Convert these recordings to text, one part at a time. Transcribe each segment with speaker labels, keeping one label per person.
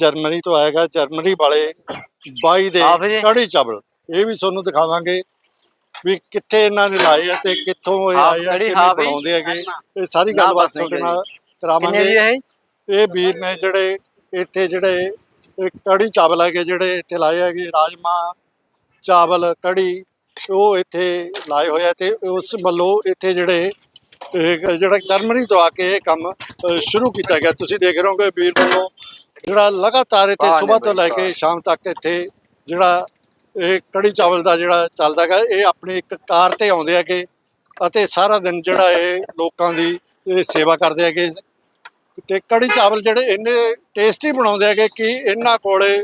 Speaker 1: Germany ਤੋਂ ਆਏਗਾ Germany ਵਾਲੇ ਬਾਈ ਦੇ। ਕੜੀ ਚਾਵਲ ਇਹ ਵੀ ਤੁਹਾਨੂੰ ਦਿਖਾਵਾਂਗੇ ਵੀ ਕਿੱਥੇ ਇਹਨਾਂ ਨੇ ਲਾਏ ਆ ਤੇ ਕਿੱਥੋਂ ਇਹ ਆਏ ਆ ਕਿਵੇਂ
Speaker 2: ਹੀ।
Speaker 1: ਬਣਾਉਂਦੇ ਹੈਗੇ ਇਹ ਸਾਰੀ ਗੱਲਬਾਤ ਤੁਹਾਡੇ ਨਾਲ ਕਰਾਵਾਂਗੇ
Speaker 2: ਹੈ ਇਹ?
Speaker 1: ਵੀਰ ਨੇ ਜਿਹੜੇ ਇੱਥੇ ਜਿਹੜੇ ਇਹ ਕੜੀ ਚਾਵਲ ਹੈਗੇ ਜਿਹੜੇ ਇੱਥੇ ਲਾਏ ਹੈਗੇ ਰਾਜਮਾ ਚਾਵਲ ਕੜੀ ਉਹ ਇੱਥੇ ਲਾਏ ਹੋਏ ਆ ਤੇ ਉਸ ਵੱਲੋਂ ਇੱਥੇ ਜਿਹੜੇ ਇਹ ਜਿਹੜਾ ਜਰਮਨੀ ਤੋਂ ਆ ਕੇ ਇਹ ਕੰਮ ਸ਼ੁਰੂ ਕੀਤਾ ਗਿਆ ਤੁਸੀਂ ਦੇਖ ਰਹੇ ਹੋਗੇ ਵੀਰ ਵੱਲੋਂ ਜਿਹੜਾ ਲਗਾਤਾਰ ਇੱਥੇ ਸਵੇਰ ਤੋਂ ਲੈ ਕੇ ਸ਼ਾਮ ਤੱਕ ਇੱਥੇ ਜਿਹੜਾ ਇਹ ਕੜੀ ਚਾਵਲ ਦਾ ਜਿਹੜਾ ਚੱਲਦਾ ਹੈਗਾ ਇਹ ਆਪਣੀ ਇੱਕ ਕਾਰ ਤੇ ਆਉਂਦੇ ਹੈਗੇ ਅਤੇ ਸਾਰਾ ਦਿਨ ਜਿਹੜਾ ਇਹ ਲੋਕਾਂ ਦੀ ਇਹ ਸੇਵਾ ਕਰਦੇ ਹੈਗੇ। ਤੇ ਕੜੀ ਚਾਵਲ ਜਿਹੜੇ ਇੰਨੇ ਟੇਸਟੀ ਬਣਾਉਂਦੇ ਹੈਗੇ ਕਿ ਇਹਨਾਂ ਕੋਲੇ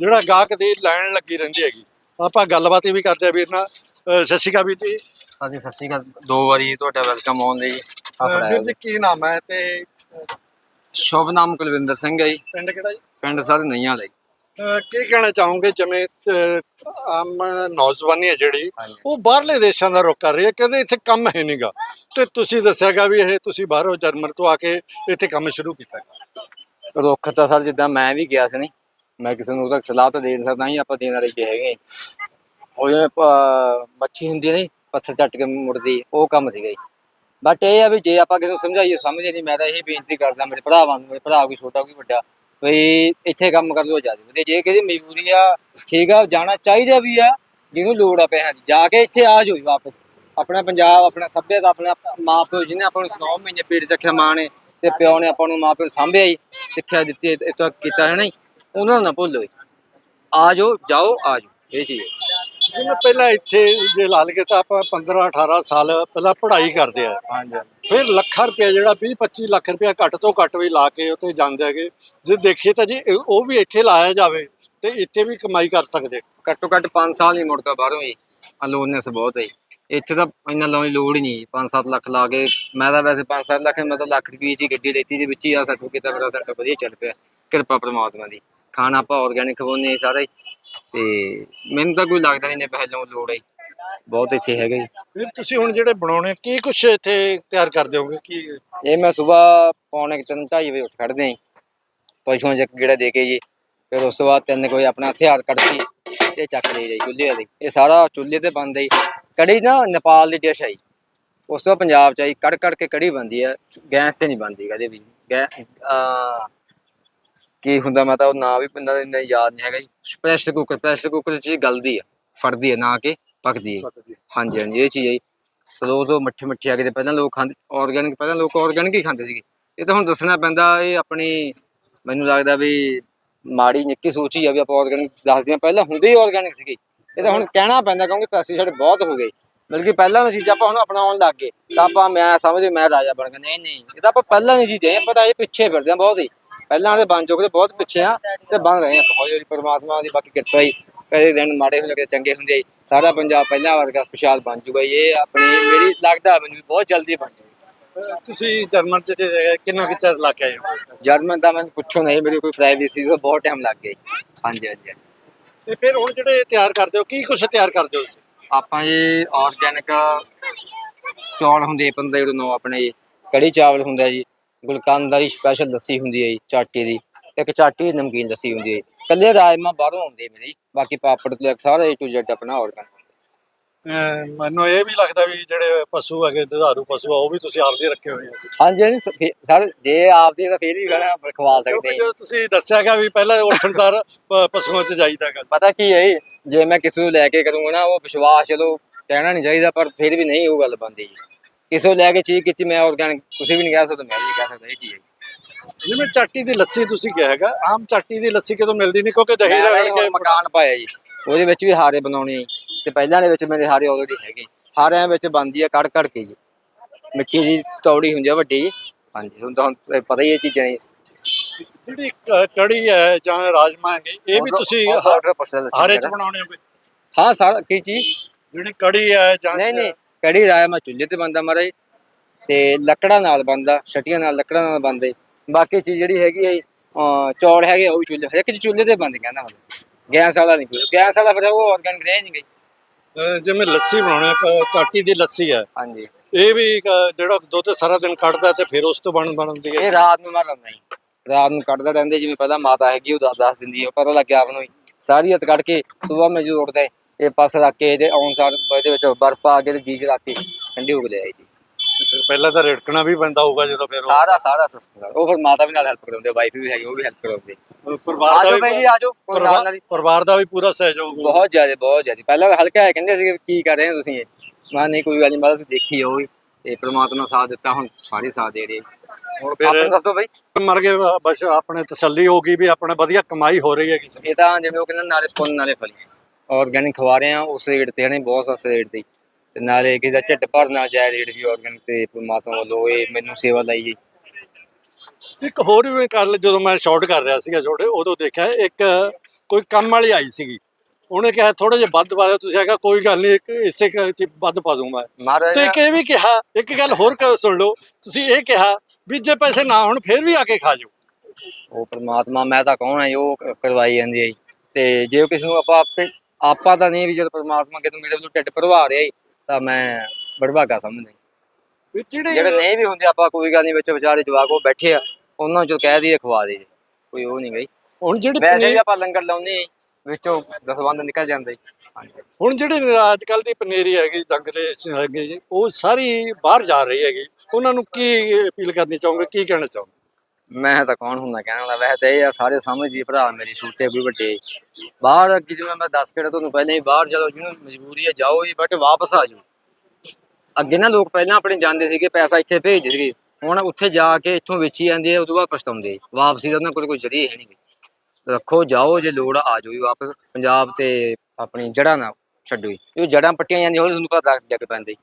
Speaker 1: ਜਿਹੜਾ ਗਾਹਕ ਦੀ ਲਾਈਨ ਲੱਗੀ ਰਹਿੰਦੀ ਹੈਗੀ। ਆਪਾਂ ਗੱਲਬਾਤ ਵੀ ਕਰਦੇ ਆ ਵੀਰ ਨਾਲ। ਸਤਿ ਸ਼੍ਰੀ ਅਕਾਲ ਵੀਰ ਜੀ।
Speaker 2: ਹਾਂਜੀ ਸਤਿ ਸ਼੍ਰੀ ਅਕਾਲ। ਦੋ ਵਾਰੀ ਤੁਹਾਡਾ ਵੈਲਕਮ ਆਉਣ ਲਈ ਆ
Speaker 1: ਅ, ਵੀਰ ਜੀ। ਕੀ ਨਾਮ ਹੈ ਤੇ
Speaker 2: ਸ਼ੁਭ ਨਾਮ ਕੁਲਵਿੰਦਰ ਸਿੰਘ ਹੈ ਜੀ।
Speaker 1: ਪਿੰਡ ਕਿਹੜਾ ਜੀ?
Speaker 2: ਪਿੰਡ ਸਾਰੇ ਨਈਆਂ ਲਈ।
Speaker 1: ਕੀ ਕਹਿਣਾ ਚਾਹੋਗੇ? ਜਿਵੇਂ ਆਮ ਨੌਜਵਾਨੀ ਹੈ ਜਿਹੜੀ। ਉਹ ਬਾਹਰਲੇ ਦੇਸ਼ਾਂ ਦਾ ਰੁਖ ਕਰ ਰਹੀ ਹੈ ਕਹਿੰਦੇ ਇੱਥੇ ਕੰਮ ਹੈ ਨਹੀਂਗਾ ਤੇ ਤੁਸੀਂ ਦੱਸਿਆਗਾ ਵੀ ਇਹ ਤੁਸੀਂ ਬਾਹਰੋਂ ਜਰਮਨ ਤੋਂ ਆ ਕੇ ਇੱਥੇ ਕੰਮ ਸ਼ੁਰੂ ਕੀਤਾ
Speaker 2: ਰੁੱਖ ਤਾਂ ਸਰ ਜਿੱਦਾਂ ਮੈਂ ਵੀ ਗਿਆ ਸੀ ਨਹੀਂ ਮੈਂ ਕਿਸੇ ਨੂੰ ਉਹਦਾ ਸਲਾਹ ਤਾਂ ਦੇ ਨਹੀਂ ਸਕਦਾ ਨਹੀਂ ਆਪਾਂ ਦੇਣ ਵਾਲੇ ਜੇ ਹੈਗੇ ਉਹ ਜਿਵੇਂ ਮੱਛੀ ਹੁੰਦੀ ਹੈ ਨਹੀਂ ਪੱਥਰ ਚੱਟ ਕੇ ਮੁੜਦੀ ਉਹ ਕੰਮ ਸੀਗਾ ਜੀ। ਬਟ ਇਹ ਆ ਵੀ ਜੇ ਆਪਾਂ ਕਿਸੇ ਨੂੰ ਸਮਝਾਈਏ, ਸਮਝੇ ਨਹੀਂ, ਮੈਂ ਤਾਂ ਇਹ ਬੇਨਤੀ ਕਰਦਾ, ਮੇਰੇ ਭਰਾਵਾਂ ਨੂੰ, ਮੇਰੇ ਭਰਾ ਕੋਈ ਛੋਟਾ, ਕੋਈ ਵੱਡਾ, ਵੀ ਇੱਥੇ ਕੰਮ ਕਰ ਲਓ ਜ਼ਿਆਦਾ ਵਧੀਆ ਜੇ ਕਿਸੇ ਮਜਬੂਰੀ ਆ, ਠੀਕ ਆ, ਜਾਣਾ ਚਾਹੀਦਾ ਵੀ ਆ, ਜਿਹਨੂੰ ਲੋੜ ਆ ਪੈਸਿਆਂ ਦੀ, ਜਾ ਕੇ ਇੱਥੇ ਆ ਜਾਓ ਜੀ ਵਾਪਸ। ਆਪਣਾ ਪੰਜਾਬ, ਆਪਣਾ ਸੱਭਿਅਤਾ, ਆਪਣਾ ਮਾਂ ਪਿਓ ਜਿਹਨੇ ਆਪਾਂ ਨੂੰ 9 ਮਹੀਨੇ ਪੇਟ ਸਿੱਖਿਆ ਮਾਂ ਨੇ ਤੇ ਪਿਓ ਨੇ ਆਪਾਂ ਨੂੰ ਮਾਂ ਪਿਓ ਨੂੰ ਸਾਂਭਿਆ ਹੀ ਸਿੱਖਿਆ ਦਿੱਤੀ, ਇਹ ਕੀਤਾ ਹੈ ਨਹੀਂ ਉਹਨਾਂ ਨੂੰ ਨਾ ਭੁੱਲੋ ਜੀ। ਆ ਜਾਓ ਜਾਓ, ਆ ਜਾਓ, ਇਹ ਚੀਜ਼
Speaker 1: ਜਿਵੇਂ ਪਹਿਲਾਂ ਇੱਥੇ ਜੇ ਲਾ ਲਈਏ ਤਾਂ ਆਪਾਂ 15 18 ਸਾਲ ਪਹਿਲਾਂ ਪੜ੍ਹਾਈ ਕਰਦੇ ਆ।
Speaker 2: ਹਾਂਜੀ।
Speaker 1: ਫਿਰ ਲੱਖਾਂ ਰੁਪਏ ਜਿਹੜਾ 20 25 ਲੱਖ ਰੁਪਏ ਘੱਟ ਤੋਂ ਘੱਟ ਵੀ ਲਾ ਕੇ ਉੱਥੇ ਜਾਂਦੇ ਹੈਗੇ। ਜੇ ਦੇਖੀਏ ਤਾਂ ਜੀ ਇਹ- ਉਹ ਵੀ ਇੱਥੇ ਲਾਇਆ ਜਾਵੇ ਤੇ ਇੱਥੇ ਵੀ ਕਮਾਈ ਕਰ ਸਕਦੇ।
Speaker 2: ਘੱਟੋ ਘੱਟ 5 ਸਾਲ ਨਹੀਂ ਮੁੜਦਾ ਬਾਹਰੋਂ ਹੀ। ਅਲੋਨੈਸ ਬਹੁਤ ਹੈ। ਇੱਥੇ ਤਾਂ ਇੰਨਾ ਲਾਉਣ ਦੀ ਲੋੜ ਹੀ ਨਹੀਂ। 5-7 ਲੱਖ ਲਾ ਕੇ ਮੈਂ ਤਾਂ ਵੈਸੇ 5-7 ਲੱਖ ਮੈਂ ਤਾਂ ਲੱਖ ਰੁਪਏ ਚ ਹੀ ਗੱਡੀ ਲੈਤੀ ਦੇ ਵਿੱਚ ਹੀ ਆ ਸਰਟੀਫਿਕੇਟ ਮੇਰਾ ਸੈਟਅਪ ਵਧੀਆ ਚੱਲ ਪਿਆ। ਕਿਰਪਾ ਪ੍ਰਮਾਤਮਾ ਦੀ। ਖਾਣਾ ਆਪਾਂ ਆਰਗੈਨਿਕ ਖਵਾਉਂਦੇ ਸਾਰੇ। ਤੇ ਮੈਨੂੰ ਤਾਂ ਕੋਈ ਲੱਗਦਾ ਨਹੀਂ ਨੇ ਪਹਿਲੋਂ ਲੋੜ ਹੈ ਬਹੁਤ ਇੱਥੇ ਹੈਗਾ ਜੀ।
Speaker 1: ਫਿਰ ਤੁਸੀਂ ਹੁਣ ਜਿਹੜੇ ਬਣਾਉਣੇ ਕੀ ਕੁਛ ਇੱਥੇ ਤਿਆਰ ਕਰਦੇ ਹੋਗੇ? ਕੀ
Speaker 2: ਇਹ ਮੈਂ ਸਵੇਰ ਪੌਣੇ ਕੁ ਤਿੰਨ ਢਾਈ ਵਜੇ ਉੱਠ ਖੜਦੇ ਆਂ ਪਸ਼ੂਆਂ ਚ ਗੇੜਾ ਦੇ ਕੇ ਜੀ। ਫਿਰ ਉਸ ਤੋਂ ਬਾਅਦ ਤਿੰਨ ਕੋਈ ਆਪਣਾ ਹਥਿਆਰ ਕੱਢ ਕੇ ਤੇ ਚੱਕ ਲਈ ਜੀ ਚੁੱਲ੍ਹੇ ਵਾਲੀ ਇਹ ਸਾਰਾ ਚੁੱਲ੍ਹੇ ਤੇ ਬਣਦਾ ਜੀ। ਕੜੀ ਨਾ ਨੇਪਾਲ ਦੀ ਡਿਸ਼ ਆਈ ਉਸ ਤੋਂ ਬਾਅਦ ਪੰਜਾਬ ਚ ਆਈ ਕੜ ਕੜ ਕੇ ਕੜੀ ਬਣਦੀ ਹੈ। ਗੈਸ ਤੇ ਨਹੀਂ ਬਣਦੀ ਕਦੇ ਵੀ। ਗੈ ਅਹ ਕੀ ਹੁੰਦਾ ਮੈਂ ਤਾਂ ਉਹ ਨਾਂ ਵੀ ਪਿੰਡਾਂ ਦਾ ਇੰਨਾ ਯਾਦ ਨਹੀਂ ਹੈਗਾ ਜੀ। ਪ੍ਰੈਸ਼ਰ ਕੁੱਕਰ ਪ੍ਰੈਸ਼ਰ ਕੁੱਕਰ ਚ ਹੀ ਗਲਦੀ ਆ। ਫੜਦੀ ਹੈ ਨਾ ਕਿ ਪੱਕਦੀ ਹੈ ਹਾਂਜੀ ਹਾਂਜੀ ਇਹ ਚੀਜ਼ ਹੈ ਸਲੋ ਤੋਂ ਮੱਠੇ ਮੱਠੇ ਆ ਕੇ ਤੇ ਪਹਿਲਾਂ ਲੋਕ ਖਾਂਦੇ ਆਰਗੈਨਿਕ ਪਹਿਲਾਂ ਲੋਕ ਆਰਗੈਨਿਕ ਹੀ ਖਾਂਦੇ ਸੀਗੇ। ਇਹ ਤਾਂ ਹੁਣ ਦੱਸਣਾ ਪੈਂਦਾ ਇਹ ਆਪਣੀ ਮੈਨੂੰ ਲੱਗਦਾ ਵੀ ਮਾੜੀ ਨਿੱਕੀ ਸੋਚ ਹੀ ਆ ਵੀ ਆਪਾਂ ਆਰਗੈਨਿਕ ਦੱਸਦੇ ਆ। ਪਹਿਲਾਂ ਹੁੰਦੇ ਹੀ ਆਰਗੈਨਿਕ ਸੀਗੇ। ਇਹ ਤਾਂ ਹੁਣ ਕਹਿਣਾ ਪੈਂਦਾ ਕਿਉਂਕਿ ਪੈਸਟੀਸਾਈਡ ਬਹੁਤ ਹੋ ਗਏ। ਬਲਕਿ ਪਹਿਲਾਂ ਦੀ ਚੀਜ਼ਾਂ ਆਪਾਂ ਹੁਣ ਅਪਣਾਉਣ ਲੱਗ ਗਏ। ਤਾਂ ਆਪਾਂ ਮੈਂ ਸਮਝਦੇ ਮੈਂ ਰਾਜਾ ਬਣ ਗਿਆ। ਨਹੀਂ ਨਹੀਂ ਇਹ ਤਾਂ ਆਪਾਂ ਪਹਿਲਾਂ ਦੀ ਚੀਜ਼ਾਂ ਆਪਾਂ ਤਾਂ ਇਹ ਪਿੱਛੇ ਫਿਰਦੇ ਆ ਬਹੁਤ ਹੀ। ਪਹਿਲਾਂ ਦੇ ਬਣ ਚੁੱਕੇ ਤੇ ਬਹੁਤ ਪਿੱਛੇ ਆ ਤੇ ਬਣ ਰਹੇ ਆ ਹੌਲੀ ਹੌਲੀ ਪਰਮਾਤਮਾ ਦੀ ਬਾਕੀ ਕਿਰਪਾ ਹੀ ਕਦੇ ਦਿਨ ਮਾੜੇ ਹੁੰਦੇ ਕਦੇ ਚੰਗੇ ਹੁੰਦੇ। ਸਾਰਾ ਪੰਜਾਬ ਪਹਿਲਾਂ ਵਰਗਾ ਖੁਸ਼ਹਾਲ ਬਣ ਜੂਗਾ। ਇਹ ਆਪਣੀ ਮੇਰੀ ਲੱਗਦਾ ਮੈਨੂੰ ਬਹੁਤ ਜਲਦੀ ਬਣ ਜੂਗਾ
Speaker 1: ਤੁਸੀਂ ਜਰਮਨ ਚ ਕਿੰਨਾ ਕੁ ਚਿਰ ਲਾ ਕੇ ਆਏ ਹੋ
Speaker 2: ਜਰਮਨ ਦਾ ਮੈਨੂੰ ਪੁੱਛੋ ਨਹੀਂ ਮੇਰੀ ਕੋਈ ਪ੍ਰਾਈਵੇਸੀ ਦਾ ਬਹੁਤ ਟਾਈਮ ਲੱਗ ਗਿਆ। ਹਾਂਜੀ ਹਾਂਜੀ
Speaker 1: ਤੇ ਫਿਰ ਹੁਣ ਜਿਹੜੇ ਤਿਆਰ ਕਰਦੇ ਹੋ ਕੀ ਕੁਛ ਤਿਆਰ ਕਰਦੇ ਹੋ?
Speaker 2: ਆਪਾਂ ਜੀ ਆਰਗੈਨਿਕ ਚੌਲ ਹੁੰਦੇ 15 ਕਿਲੋ ਨੋ ਆਪਣੇ ਕੜੀ ਚਾਵਲ ਹੁੰਦਾ ਜੀ ਗੁਲਕੰਦ ਦੀ ਸਪੈਸ਼ਲ ਲੱਸੀ ਹੁੰਦੀ ਹੈ ਜੀ ਚਾਟੀ ਦੀ। ਇੱਕ ਚਾਟੀ ਨਮਕੀਨ ਲੱਸੀ ਹੁੰਦੀ ਹੈ। ਕੱਲੇ ਰਾਜਮਾ ਬਾਹਰੋਂ ਆਉਂਦੇ ਮੇਰੇ ਜੀ। ਬਾਕੀ ਪਾਪੜ ਤੋਂ ਲੈ ਕੇ ਸਾਰਾ to Z ਆਪਣਾ ਆਰਗੈਨਿਕ
Speaker 1: ਅਹ ਮੈਨੂੰ ਇਹ ਵੀ ਲੱਗਦਾ ਵੀ ਜਿਹੜੇ ਪਸ਼ੂ ਹੈਗੇ ਦੁਧਾਰੂ ਪਸ਼ੂ ਆ ਉਹ ਵੀ ਤੁਸੀਂ ਆਪਦੇ ਰੱਖੇ ਹੋਏ ਆ।
Speaker 2: ਹਾਂਜੀ ਹਾਂਜੀ ਸ- ਫੇ- ਸਰ ਜੇ ਆਪਦੇ ਤਾਂ ਫੇਰ ਹੀ ਗਾਣਾ ਖਵਾ ਸਕਦੇ
Speaker 1: ਕਿਉਂਕਿ
Speaker 2: ਹਾਂ
Speaker 1: ਜੋ ਤੁਸੀਂ ਦੱਸਿਆਗਾ ਵੀ ਪਹਿਲਾਂ ਉੱਠਣਦਾਰ ਪਸ਼ੂਆਂ 'ਚ ਜਾਈਦਾਗਾ
Speaker 2: ਪਤਾ ਕੀ ਹੈ ਜੀ, ਜੇ ਮੈਂ ਕਿਸੇ ਨੂੰ ਲੈ ਕੇ ਕਰੂੰਗਾ ਨਾ ਉਹ ਵਿਸ਼ਵਾਸ ਚਲੋ ਕਹਿਣਾ ਨਹੀਂ ਚਾਹੀਦਾ ਪਰ ਫਿਰ ਵੀ ਨਹੀਂ ਉਹ ਗੱਲ ਬਣਦੀ ਜੀ। ਕਿਸੇ ਨੂੰ ਲੈ ਕੇ ਚੀਜ਼ ਕੀਤੀ ਮੈਂ ਆਰਗੈਨਿਕ ਤੁਸੀਂ ਵੀ ਨਹੀਂ ਕਹਿ ਸਕਦੇ ਮੈਂ ਵੀ ਨਹੀਂ ਕਹਿ ਸਕਦਾ ਇਹ ਚੀਜ਼ ਹੈ
Speaker 1: ਜਿਵੇਂ ਚਾਟੀ ਦੀ ਲੱਸੀ ਤੁਸੀਂ ਕਿਹਾ ਹੈਗਾ ਆਮ ਚਾਟੀ ਦੀ ਲੱਸੀ ਕਿਤੋਂ ਮਿਲਦੀ ਨਹੀਂ ਕਿਉਂਕਿ ਦਹੀਂ ਰਗੜ ਕੇ
Speaker 2: ਮਕਾਨ ਪਾਇਆ ਜੀ ਉਹਦੇ ਵਿੱਚ ਵੀ ਹਾਰੇ ਬਣਾਉਣੇ ਤੇ ਪਹਿਲਾਂ ਦੇ ਵਿੱਚ ਮੇਰੇ ਹਾਰੇ ਆਲਰੇਡੀ ਹੈਗੇ। ਹਾਰਿਆਂ ਵਿੱਚ ਬਣਦੀ ਆ ਕੜ ਕੜ ਕੇ ਜੀ। ਮਿੱਟੀ ਦੀ ਤੌੜੀ ਹੁੰਦੀ ਆ ਵੱਡੀ ਜੀ। ਹਾਂਜੀ ਹੁਣ ਤਾਂ ਪਤਾ ਹੀ ਇਹ ਚੀਜ਼ਾਂ ਦੀ।
Speaker 1: ਜਿਹੜੀ ਕੜੀ ਹੈ ਜਾਂ ਰਾਜਮਾ ਹੈਗੇ ਇਹ ਵੀ ਤੁਸੀਂ ਹ- ਹਾਰੇ 'ਚ। ਬਣਾਉਣੇ ਹੋਗੇ?
Speaker 2: ਹਾਂ ਸਾਰਾ ਕੀ ਚੀਜ਼?
Speaker 1: ਜਿਹੜੀ ਕੜੀ ਹੈ ਜਾਂ
Speaker 2: ਨਹੀਂ ਨਹੀਂ ਕੜੀ ਰਾਇਆ ਮੈਂ ਚੁੱਲ੍ਹੇ ਤੇ ਬੰਦਾ ਮਾਰੇ ਤੇ ਲੱਕੜਾਂ ਨਾਲ ਬੰਦਾ ਛਟੀਆਂ ਨਾਲ ਲੱਕੜਾਂ ਨਾਲ ਬੰਦੇ। ਬਾਕੀ ਚੀਜ਼ ਜਿਹੜੀ ਹੈਗੀ ਹੈ ਚੌਲ ਹੈਗੇ ਉਹ ਵੀ ਚੁੱਲ੍ਹੇ ਹਰ ਇੱਕ ਚੀਜ਼ ਚੁੱਲ੍ਹੇ ਤੇ ਬੰਦ ਕਹਿੰਦਾ ਮਤਲਬ ਗੈਸ ਵਾਲਾ ਨਹੀਂ ਕੋਈ ਗੈਸ ਵਾਲਾ ਫਿਰ ਉਹ ਆਰਗੈਨਿਕ ਰਹਿ ਨਹੀਂ ਗਈ।
Speaker 1: ਜਿਵੇਂ ਲੱਸੀ ਬਣਾਉਣੀ ਕ- ਚਾਟੀ ਦੀ ਲੱਸੀ ਹੈ।
Speaker 2: ਹਾਂਜੀ।
Speaker 1: ਇਹ ਵੀ ਜਿਹੜਾ ਦੁੱਧ ਸਾਰਾ ਦਿਨ ਕੱਢਦਾ ਤੇ ਫਿਰ ਉਸ ਤੋਂ ਬਣ ਬਣਦੀ ਹੈ।
Speaker 2: ਇਹ ਰਾਤ ਨੂੰ ਮੈਂ ਲਾਉਂਦਾ ਜੀ। ਰਾਤ ਨੂੰ ਕੱਢਦਾ ਰਹਿੰਦੇ ਜਿਵੇਂ ਪਹਿਲਾਂ ਮਾਤਾ ਹੈਗੀ ਉਹ ਦੱਸ ਦੱਸ ਦਿੰਦੀ ਹੈ ਪਤਾ ਲੱਗਿਆ ਆਪ ਨੂੰ ਸਾਰੀ ਹੱਥ ਕੱਢ ਕੇ ਸਵੇਰ ਮੈਂ ਜਦੋਂ ਉੱਠਦਾ ਇਹ ਪਾਸੇ ਰੱਖ ਕੇ ਇਹਦੇ ਆਉਣ ਸਾਰ ਇਹਦੇ ਵਿੱਚ ਬਰਫ ਪਾ ਕੇ ਤੇ ਬੀਜ ਰੱਖ ਕੇ ਠੰਡੀ ਹੋ ਲਿਆਈ ਜੀ
Speaker 1: ਪਹਿਲਾਂ ਤਾਂ ਰੇੜਕਣਾ ਵੀ ਪੈਂਦਾ ਹੋਊਗਾ ਜਦੋਂ ਫਿਰ
Speaker 2: ਸਾਰਾ ਸਾਰਾ ਸਿਸਟਮ ਉਹ ਫਿਰ ਮਾਤਾ ਵੀ ਨਾਲ ਹੈਲਪ ਕਰਾਉਂਦੇ ਵਾਈਫ ਵੀ ਹੈਗੀ ਉਹ ਵੀ ਹੈਲਪ ਕਰਾਉਂਦੇ
Speaker 1: ਪਰਿਵਾਰ ਦਾ ਵੀ
Speaker 2: ਆਜੋ।
Speaker 1: ਪਰਿਵਾਰ ਦਾ ਪੂਰਾ ਸਹਿਯੋਗ।
Speaker 2: ਬਹੁਤ ਜ਼ਿਆਦਾ ਬਹੁਤ ਜ਼ਿਆਦਾ। ਪਹਿਲਾਂ ਹਲਕਾ ਹੈ ਕਹਿੰਦੇ ਸੀ ਕੀ ਕਰ ਰਹੇ ਹੋ ਤੁਸੀਂ? ਮੈਂ ਨਹੀਂ ਕੋਈ ਗੱਲ ਨਹੀਂ ਮੈਂ ਤੁਸੀਂ ਦੇਖੀ ਜਾਓ ਤੇ ਪ੍ਰਮਾਤਮਾ ਸਾਥ ਦਿੱਤਾ ਹੁਣ ਸਾਰੇ ਸਾਥ ਦੇ ਰਹੇ।
Speaker 1: ਹੁਣ ਫਿਰ
Speaker 2: ਦੱਸ ਭਾਈ
Speaker 1: ਮਰ ਗਏ ਬਸ ਆਪਣੇ ਤਸੱਲੀ ਹੋ ਗਈ ਵੀ ਆਪਣੇ ਵਧੀਆ ਕਮਾਈ ਹੋ ਰਹੀ ਹੈ ਕਿਸੇ
Speaker 2: ਇਹ ਤਾਂ ਜਿਵੇਂ ਉਹ ਕਹਿੰਦੇ ਨਾਲੇ ਫੁੱਲ ਨਾਲੇ ਫਲ ਆਰਗੈਨਿਕ ਖਵਾ ਰਹੇ ਆ ਉਸ ਰੇਟ ਤੇ ਹਨੇ ਬਹੁਤ ਸਸਤੇ ਰੇਟ ਤੇ। ਤੇ ਨਾਲੇ ਕਿਸੇ ਦਾ ਢਿੱਡ ਭਰਨਾ ਜਾਇ ਰੇਟ ਸੀ ਆਰਗੈਨਿਕ ਤੇ ਪ੍ਰਮਾਤਮਾ ਵੱਲੋਂ ਇਹ ਮੈਨੂੰ ਸੇਵਾ ਲਈ ਜੀ।
Speaker 1: ਇੱਕ ਹੋਰ ਵੀ ਕੱਲ ਜਦੋਂ ਮੈਂ ਸ਼ਾਰਟ ਕਰ ਰਿਹਾ ਸੀਗਾ ਛੋਟੇ ਉਦੋਂ ਦੇਖਿਆ ਇੱਕ ਕੋਈ ਕੰਮ ਵਾਲੀ ਆਈ ਸੀਗੀ। ਉਹਨੇ ਕਿਹਾ ਥੋੜਾ ਜਿਹਾ ਵੱਧ ਪਾ ਦਿਓ। ਤੁਸੀਂ ਹੈਗਾ ਕੋਈ ਗੱਲ ਨਹੀਂ ਇੱਕ ਇਸੇ ਕੁ ਵੱਧ ਪਾ ਦੂੰਗਾ
Speaker 2: ਮਹਾਰਾਜ
Speaker 1: ਤੇ ਇੱਕ ਇਹ ਵੀ ਕਿਹਾ ਇੱਕ ਗੱਲ ਹੋਰ ਕ- ਸੁਣ ਲਓ ਤੁਸੀਂ ਇਹ ਕਿਹਾ ਵੀ ਜੇ ਪੈਸੇ ਨਾ ਹੋਣ ਫਿਰ ਵੀ ਆ ਕੇ ਖਾ ਜਾਓ।
Speaker 2: ਉਹ ਪ੍ਰਮਾਤਮਾ ਮੈਂ ਤਾਂ ਕੌਣ ਹੈ ਉਹ ਕ- ਕਰਵਾਈ ਜਾਂਦੀ ਹੈ ਜੀ। ਤੇ ਜੇ ਕਿਸੇ ਨੂੰ ਆਪਾਂ ਆਪੇ ਤਾਂ ਨਹੀਂ ਵੀ ਜਦ ਪ੍ਰਮਾਤਮਾ ਕਿਤੇ ਮੇਰੇ ਵੱਲੋਂ ਢਿੱਡ ਭਰਵਾ ਰਿਹਾ ਜੀ, ਤਾਂ ਮੈਂ ਬੜਭਾਗਾ ਸਮਝਦਾ।
Speaker 1: ਵੀ
Speaker 2: ਜਿਹੜੇ
Speaker 1: ਜਿਹੜੇ
Speaker 2: ਨਹੀਂ ਵੀ ਹੁੰਦੇ ਆਪਾਂ ਕੋਈ ਗੱਲ ਨਹੀਂ ਵਿੱਚ ਵਿਚਾਰੇ ਜਵਾਕ ਉਹ ਬੈਠੇ ਆ ਉਹਨਾਂ ਚੋਂ ਕਹਿ ਦਈਏ ਖਵਾ ਦੇ। ਕੋਈ ਉਹ ਨਹੀਂ ਗਈ
Speaker 1: ਹੁਣ ਜਿਹੜੀ
Speaker 2: ਵੈਸੇ ਵੀ
Speaker 1: ਪਨੀਰ
Speaker 2: ਆਪਾਂ ਲੰਗਰ ਲਾਉਂਦੇ ਹਾਂ ਜੀ, ਵਿੱਚੋਂ ਦਸਵੰਦ ਨਿਕਲ ਜਾਂਦੇ ਜੀ। ਹਾਂਜੀ
Speaker 1: ਹੁਣ ਜਿਹੜੀ ਅੱਜ ਕੱਲ ਦੀ ਪਨੀਰੀ ਹੈਗੀ ਜੰਗਲੇ ਹੈਗੇ ਜੀ ਉਹ ਸਾਰੀ ਬਾਹਰ ਜਾ ਰਹੀ ਹੈਗੀ ਉਹਨਾਂ ਨੂੰ ਕੀ ਅਪੀਲ ਕਰਨੀ ਚਾਹੋਗੇ ਕੀ ਕਹਿਣਾ ਚਾਹੋਗੇ
Speaker 2: ਮੈਂ ਤਾਂ ਕੌਣ ਹੁੰਦਾ ਕਹਿਣ ਵਾਲਾ? ਵੈਸੇ ਤਾਂ ਇਹ ਆ, ਸਾਰੇ ਸਮਝ ਸਮਝਦੀ ਭਰਾ ਮੇਰੇ, ਛੋਟੇ ਵੀ ਵੱਡੇ। ਬਾਹਰ ਅੱਗੇ ਜਿਵੇਂ ਮੈਂ ਦੱਸ ਕੇ ਹਟਿਆ ਤੁਹਾਨੂੰ ਪਹਿਲਾਂ ਹੀ, ਬਾਹਰ ਚਲੋ ਜਿਹਨੂੰ ਮਜਬੂਰੀ ਹੈ ਜਾਓ ਜੀ ਬਟ ਵਾਪਸ ਆ ਜਾਓ। ਅੱਗੇ ਨਾ ਲੋਕ ਪਹਿਲਾਂ ਆਪਣੇ ਜਾਂਦੇ ਸੀਗੇ, ਪੈਸਾ ਇੱਥੇ ਭੇਜਦੇ ਸੀਗੇ। ਹੁਣ ਉੱਥੇ ਜਾ ਕੇ ਇੱਥੋਂ ਵੇਚੀ ਜਾਂਦੇ ਆ ਉਸ ਤੋਂ ਬਾਅਦ ਪਛਤਾਉਂਦੇ ਵਾਪਸੀ ਦਾ ਉਹਨਾਂ ਕੋਲ ਕੋਈ ਜ਼ਰੀਆ ਹੈ ਨਹੀਂ ਰੱਖੋ, ਜਾਓ, ਜੇ ਲੋੜ ਆ ਆ ਜਾਓ ਜੀ ਵਾਪਸ। ਪੰਜਾਬ ਤੇ ਆਪਣੀ ਜੜ੍ਹਾਂ ਨਾ ਛੱਡੋ ਜੀ। ਇਹ ਜੜ੍ਹਾਂ ਪੱਟੀਆਂ ਜਾਂਦੀਆਂ ਹੌਲੀ ਤੁਹਾਨੂੰ ਪਤਾ ਲੱਗ ਲੱਗ ਪੈਂਦੇ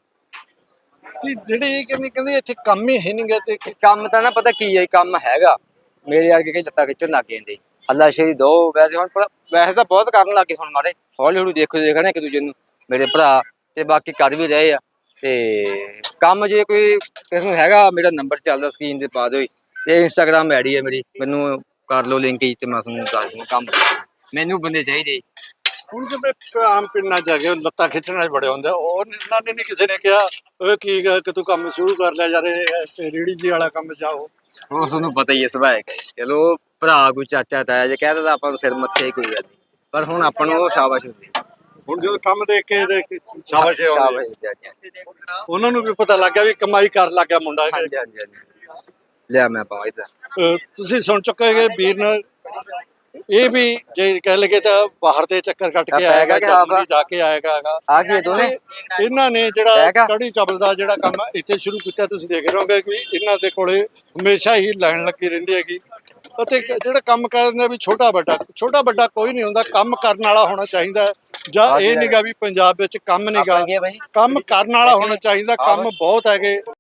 Speaker 1: ਤੇ ਜਿਹੜੇ ਇਹ ਕਹਿੰਦੇ ਕਹਿੰਦੇ ਇੱਥੇ ਕੰਮ ਹੀ ਹੈ ਨਹੀਂਗਾ ਤੇ ਕਿ-
Speaker 2: ਕੰਮ ਤਾਂ ਨਾ ਪਤਾ ਕੀ ਹੈ ਕੰਮ ਹੈਗਾ। ਮੇਰੇ ਵਰਗੇ ਕਈ ਲੱਤਾਂ ਖਿੱਚਣ ਲੱਗ ਜਾਂਦੇ। ਅੱਲਾ ਸ਼ੇਰੀ ਦੋ, ਵੈਸੇ ਹੁਣ ਪਰ- ਵੈਸੇ ਤਾਂ ਬਹੁਤ ਕਰਨ ਲੱਗੇ ਹੁਣ ਮਾਰੇ। ਹੌਲੀ ਹੌਲੀ ਦੇਖੋ, ਦੇਖਣਾ ਇੱਕ ਦੂਜੇ ਨੂੰ, ਮੇਰੇ ਭਰਾ ਤੇ ਬਾਕੀ ਕਰ ਵੀ ਰਹੇ ਆ। ਤੇ ਕੰਮ ਜੇ ਕੋਈ ਕਿਸ ਨੂੰ ਹੈਗਾ, ਮੇਰਾ ਨੰਬਰ ਚੱਲਦਾ ਸਕਰੀਨ ਤੇ ਪਾ ਦਿਓ ਜੀ। ਤੇ ਇੰਸਟਾਗ੍ਰam ਆਈਡੀ ਹੈ ਮੇਰੀ, ਮੈਨੂੰ ਕਰ ਲਓ ਲਿੰਕ ਜੀ ਤੇ ਮੈਂ ਤੁਹਾਨੂੰ ਦੱਸ ਦੂੰਗਾ ਕੰਮ। ਮੈਨੂੰ ਬੰਦੇ ਚਾਹੀਦੇ। ਜੀ।
Speaker 1: ਹੁਣ ਜਿਵੇਂ ਆਮ ਪਿੰਡਾਂ ਜਾ ਕੇ ਲੱਤਾਂ ਖਿੱਚਣ ਵਾਲੇ ਬੜੇ ਹੁੰਦੇ ਆ, ਉਹ ਨੇ ਨਹੀਂ ਕਿਸੇ ਨੇ ਕਿਹਾ ਓਏ ਕੀ ਕਿ ਤੂੰ ਕੰਮ ਸ਼ੁਰੂ ਕਰ ਲਿਆ ਯਾਰ ਇਹ ਰੇੜੀ ਜੀ ਵਾਲਾ ਕੰਮ ਜਾਓ।
Speaker 2: ਉਹ ਤੁਹਾਨੂੰ ਪਤਾ ਹੀ ਹੈ ਸੁਭਾਅ ਹੈ ਚਲੋ ਭਰਾ ਕੋਈ ਚਾਚਾ ਤਾਇਆ ਜੇ ਕਹਿ ਦਿੰਦਾ ਆਪਾਂ ਨੂੰ ਸਿਰ ਮੱਥੇ ਕੋਈ ਗੱਲ ਨਹੀਂ ਪਰ ਹੁਣ ਆਪਾਂ ਨੂੰ ਉਹ ਸ਼ਾਬਾਸ਼ ਦਿੰਦੇ
Speaker 1: ਹੁਣ ਜਦੋਂ ਕੰਮ ਦੇਖ ਕੇ ਦੇਖ ਕੇ ਸ਼ਾਬਾਸ਼ ਆਉਂਦੀ
Speaker 2: ਜੀ, ਜੀ।
Speaker 1: ਉਹਨਾਂ ਨੂੰ ਵੀ ਪਤਾ ਲੱਗ ਗਿਆ ਵੀ ਕਮਾਈ ਕਰਨ ਲੱਗ ਗਿਆ ਮੁੰਡਾ। ਇਹ।
Speaker 2: ਹਾਂਜੀ ਹਾਂਜੀ ਹਾਂਜੀ। ਲਿਆ ਮੈਂ ਪਾਵਾਂ ਇਧਰ।
Speaker 1: ਅਹ ਤੁਸੀਂ ਸੁਣ ਚੁੱਕੇ ਹੋ ਵੀਰ ਨੇ ਇਹ ਵੀ ਜੇ ਕਹਿ ਲਗੇ ਤਾਂ ਬਾਹਰ ਤੇ ਚੱਕਰ ਕੱਟ ਕੇ ਆਏਗਾ
Speaker 2: ਕਿ ਆਪ?
Speaker 1: ਜਰਮਨੀ ਜਾ ਕੇ ਆਏਗਾ ਹੈਗਾ।
Speaker 2: ਆ ਗਏ ਦੋਨੇ
Speaker 1: ਇਹਨਾਂ ਨੇ ਜਿਹੜਾ? ਕੜੀ ਚਾਵਲ ਦਾ ਜਿਹੜਾ ਕੰਮ ਇੱਥੇ ਸ਼ੁਰੂ ਕੀਤਾ ਤੁਸੀਂ ਦੇਖ ਰਹੇ ਹੋਗੇ ਕਿ ਇਹਨਾਂ ਦੇ ਕੋਲੇ ਹਮੇਸ਼ਾ ਹੀ ਲਾਈਨ ਲੱਗੀ ਰਹਿੰਦੀ ਹੈਗੀ। ਅਤੇ ਜਿਹੜਾ ਕੰਮ ਕਰਦੇ ਵੀ ਛੋਟਾ ਵੱਡਾ ਛੋਟਾ ਵੱਡਾ ਕੋਈ ਨਹੀਂ ਹੁੰਦਾ ਕੰਮ ਕਰਨ ਵਾਲਾ ਹੋਣਾ ਚਾਹੀਦਾ। ਜਾਂ ਇਹ ਨਹੀਂਗਾ ਵੀ ਪੰਜਾਬ ਵਿੱਚ ਕੰਮ ਨਹੀਂਗਾ ਕੰਮ ਕਰਨ ਵਾਲਾ ਹੋਣਾ ਚਾਹੀਦਾ ਕੰਮ ਬਹੁਤ ਹੈਗੇ।